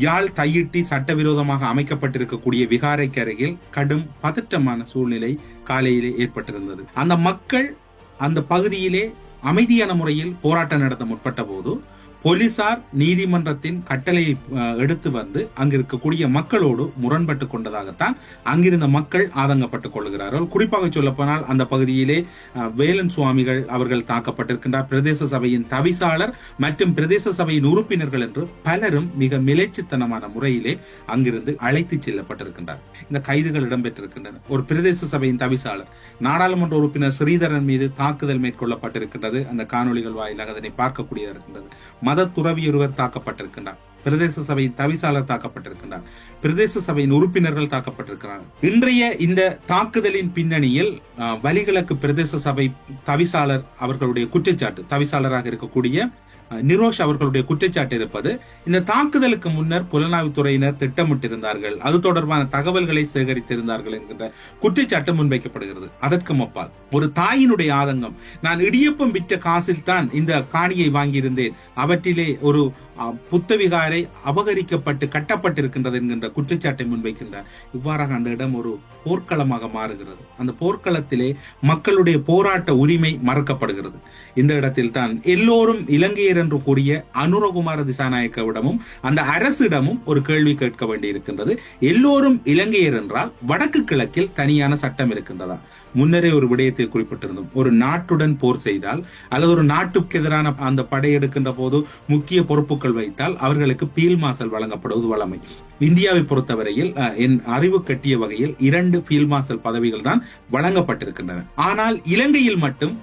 யாழ் தையிட்டி சட்டவிரோதமாக அமைக்கப்பட்டிருக்கக்கூடிய விகாரைக்கு அருகில் கடும் பதற்றமான சூழ்நிலை காலையிலே ஏற்பட்டிருந்தது. அந்த மக்கள் அந்த பகுதியிலே அமைதியான முறையில் போராட்டம் நடத்த முற்பட்ட போது போலீசார் நீதிமன்றத்தின் கட்டளையை எடுத்து வந்து அங்கு இருக்கக்கூடிய மக்களோடு முரண்பட்டு கொண்டதாகத்தான் அங்கிருந்த மக்கள் ஆதங்கப்பட்டுக் கொள்கிறார்கள். குறிப்பாக சொல்லப்போனால் அந்த பகுதியிலே வேலன் சுவாமிகள் அவர்கள் தாக்கப்பட்டிருக்கின்றார். பிரதேச சபையின் தவிசாளர் மற்றும் பிரதேச சபையின் உறுப்பினர்கள் என்று பலரும் மிக மிலைச்சித்தனமான முறையிலே அங்கிருந்து அழைத்துச் செல்லப்பட்டிருக்கின்றார். இந்த கைதுகள் இடம்பெற்றிருக்கின்றன. ஒரு பிரதேச சபையின் தவிசாளர் நாடாளுமன்ற உறுப்பினர் ஸ்ரீதரன் மீது தாக்குதல் மேற்கொள்ளப்பட்டிருக்கின்றது. அந்த காணொளிகள் வாயிலாக அதனை பார்க்கக்கூடியதாக இருக்கின்றது. மத துறவி ஒருவர் தாக்கப்பட்டிருக்கின்றார். பிரதேச சபையின் தவிசாளர் தாக்கப்பட்டிருக்கின்றார். பிரதேச சபையின் உறுப்பினர்கள் தாக்கப்பட்டிருக்கிறார்கள். இன்றைய இந்த தாக்குதலின் பின்னணியில் வலிகிழக்கு பிரதேச சபை தவிசாளர் அவர்களுடைய குற்றச்சாட்டு தவிசாளராக இருக்கக்கூடிய நிரோஷ் அவர்களுடைய குற்றச்சாட்டு இருப்பது இந்த தாக்குதலுக்கு முன்னர் புலனாய்வுத்துறையினர் திட்டமிட்டிருந்தார்கள். அது தொடர்பான தகவல்களை சேகரித்திருந்தார்கள் என்கின்ற குற்றச்சாட்டு முன்வைக்கப்படுகிறது. அதற்கு அப்பால் ஒரு தாயினுடைய ஆதங்கம் நான் இடியப்பம் விற்ற காசில் தான் இந்த காணியை வாங்கியிருந்தேன். அவற்றிலே ஒரு புத்தவிகாரை அபகரிக்கப்பட்டு கட்டப்பட்டிருக்கின்றது என்கின்ற குற்றச்சாட்டை முன்வைக்கின்றார் இவ்வாறாக அந்த இடம் ஒரு போர்க்களமாக மாறுகிறது. அந்த போர்க்களத்திலே மக்களுடைய போராட்ட உரிமை மறக்கப்படுகிறது. இந்த இடத்தில் தான் எல்லோரும் இலங்கையர் என்று கூறிய அனுரகுமார திசாநாயக்கவிடமும் அந்த அரசிடமும் ஒரு கேள்வி கேட்க வேண்டியிருக்கின்றது. எல்லோரும் இலங்கையர் என்றால் வடக்கு கிழக்கில் தனியான சட்டம் இருக்கின்றதா? முன்னரே ஒரு விடயத்தை குறிப்பிட்டிருந்தோம். ஒரு நாட்டுடன் போர் செய்தால் அல்லது ஒரு நாட்டுக்கு எதிரான அந்த படையெடுக்கின்ற போது முக்கிய பொறுப்புகள் வைத்தால் அவர்களுக்கு பீல் மாசல் வழங்கப்படுவது வழமை இந்தியாவை பொறுத்தவரையில் என் அறிவு கட்டிய வகையில் இரண்டு பீல் மாசல் பதவிகள் தான் வழங்கப்பட்டிருக்கின்றன. ஆனால் இலங்கையில் மட்டும்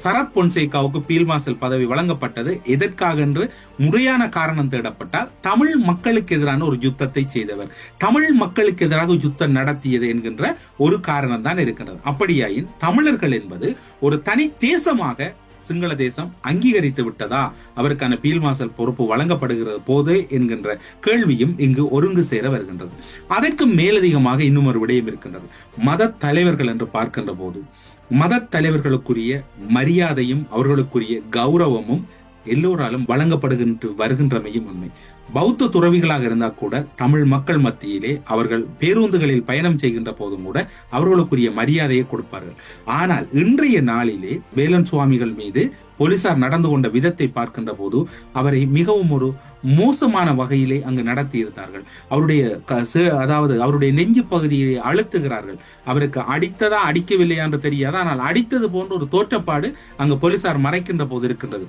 சரத் பொன்சேகாவுக்கு பீல் மாசல் பதவி வழங்கப்பட்டது எதற்காக என்று முறையான காரணம் தேடப்பட்டால் தமிழ் மக்களுக்கு எதிரான ஒரு யுத்தத்தை செய்தவர். தமிழ் மக்களுக்கு எதிராக யுத்தம் நடத்தியது என்கின்ற ஒரு காரணம் தான் இருக்கின்றது. அப்படியாயின் தமிழர்கள் என்பது ஒரு தனி தேசமாக சிங்கள தேசம் அங்கீகரித்து விட்டதா? அவருக்கான பீல் மாசல் பொறுப்பு வழங்கப்படுகிறது போது என்கின்ற கேள்வியும் இங்கு ஒருங்கு சேர வருகின்றது. அதற்கு மேலதிகமாக இன்னும் ஒரு விடயம் இருக்கின்றது. மத தலைவர்கள் என்று பார்க்கின்ற போது மத தலைவர்களுக்குரிய மரியாதையும் அவர்களுக்குரிய கௌரவமும் எல்லோராலும் வழங்கப்படுகின்ற வருகின்றமையும் உண்மை. பௌத்த துறவிகளாக இருந்தால் கூட தமிழ் மக்கள் மத்தியிலே அவர்கள் பேருந்துகளில் பயணம் செய்கின்ற போதும் கூட அவர்களுக்குரிய மரியாதையை கொடுப்பார்கள். ஆனால் இன்றைய நாளிலே வேலன் சுவாமிகள் மீது போலீசார் நடந்து கொண்ட விதத்தை பார்க்கின்ற போது அவரை மிகவும் ஒரு மோசமான வகையிலே அங்கு நடத்தி இருந்தார்கள். அவருடைய க- சே- அதாவது அவருடைய நெஞ்சு பகுதியை அழுத்துகிறார்கள். அவருக்கு அடித்ததா அடிக்கவில்லையா என்று தெரியாது. ஆனால் அடித்தது போன்ற ஒரு தோற்றப்பாடு அங்கு போலீசார் மறைக்கின்ற போது இருக்கின்றது.